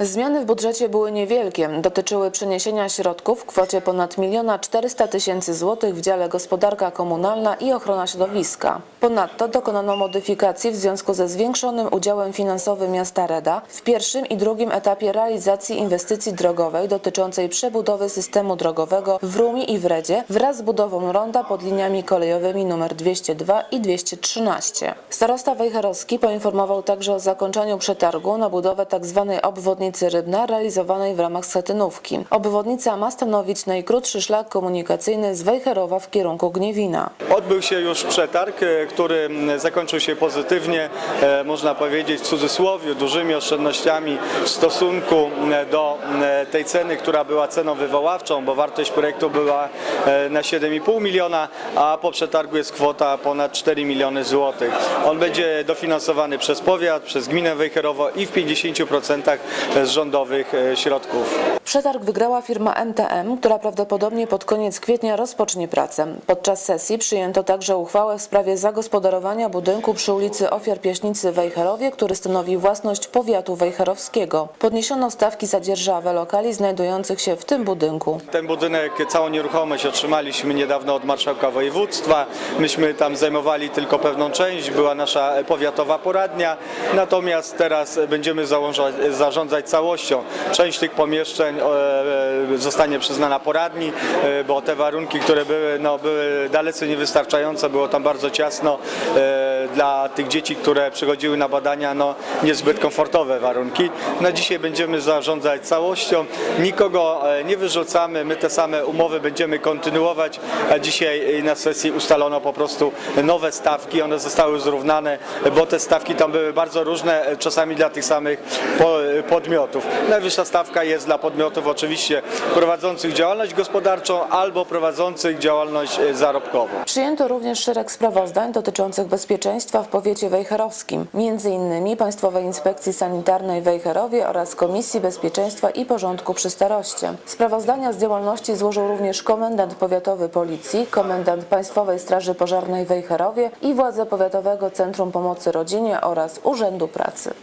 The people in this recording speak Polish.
Zmiany w budżecie były niewielkie. Dotyczyły przeniesienia środków w kwocie ponad 1 400 tysięcy złotych w dziale gospodarka komunalna i ochrona środowiska. Ponadto dokonano modyfikacji w związku ze zwiększonym udziałem finansowym miasta Reda w pierwszym i drugim etapie realizacji inwestycji drogowej dotyczącej przebudowy systemu drogowego w Rumi i w Redzie wraz z budową ronda pod liniami kolejowymi nr 202 i 213. Starosta Wejherowski poinformował także o zakończeniu przetargu na budowę tzw. obwodnicy Rybna realizowanej w ramach Schetynówki. Obwodnica ma stanowić najkrótszy szlak komunikacyjny z Wejherowa w kierunku Gniewina. Odbył się już przetarg, e, który zakończył się pozytywnie, e, można powiedzieć w cudzysłowie, dużymi oszczędnościami w stosunku do tej ceny, która była ceną wywoławczą, bo wartość projektu była e, na 7,5 miliona, a po przetargu jest kwota ponad 4 miliony złotych. On będzie dofinansowany przez powiat, przez gminę Wejherowo i w 50% z rządowych e, środków. Przetarg wygrała firma MTM, która prawdopodobnie pod koniec kwietnia rozpocznie pracę. Podczas sesji przyjęto także uchwałę w sprawie zagospodarowania budynku przy ulicy Ofiar Pieśnicy w Wejherowie, który stanowi własność powiatu wejherowskiego. Podniesiono stawki za dzierżawę lokali znajdujących się w tym budynku. Ten budynek, całą nieruchomość otrzymaliśmy niedawno od marszałka województwa. Myśmy tam zajmowali tylko pewną część, była nasza powiatowa poradnia, natomiast teraz będziemy założać, zarządzać całością. Część tych pomieszczeń e, e, zostanie przyznana poradni, e, bo te warunki, które były, no, były dalece niewystarczające, było tam bardzo ciasno dla tych dzieci, które przychodziły na badania, no, niezbyt komfortowe warunki. Na dzisiaj będziemy zarządzać całością, nikogo e, nie wyrzucamy, my te same umowy będziemy kontynuować, dzisiaj e, na sesji ustalono po prostu nowe stawki, one zostały zrównane, bo te stawki tam były bardzo różne, e, czasami dla tych samych po- podmiotów. Najwyższa stawka jest dla podmiotów oczywiście prowadzących działalność gospodarczą albo prowadzących działalność zarobkową. Przyjęto również szereg sprawozdań dotyczących bezpieczeństwa w powiecie wejherowskim, innymi Państwowej Inspekcji Sanitarnej w Wejherowie oraz Komisji Bezpieczeństwa i Porządku przy Staroście. Sprawozdania z działalności złożył również komendant powiatowy Policji, komendant Państwowej Straży Pożarnej w Wejherowie i władze Powiatowego Centrum Pomocy Rodzinie oraz Urzędu Pracy.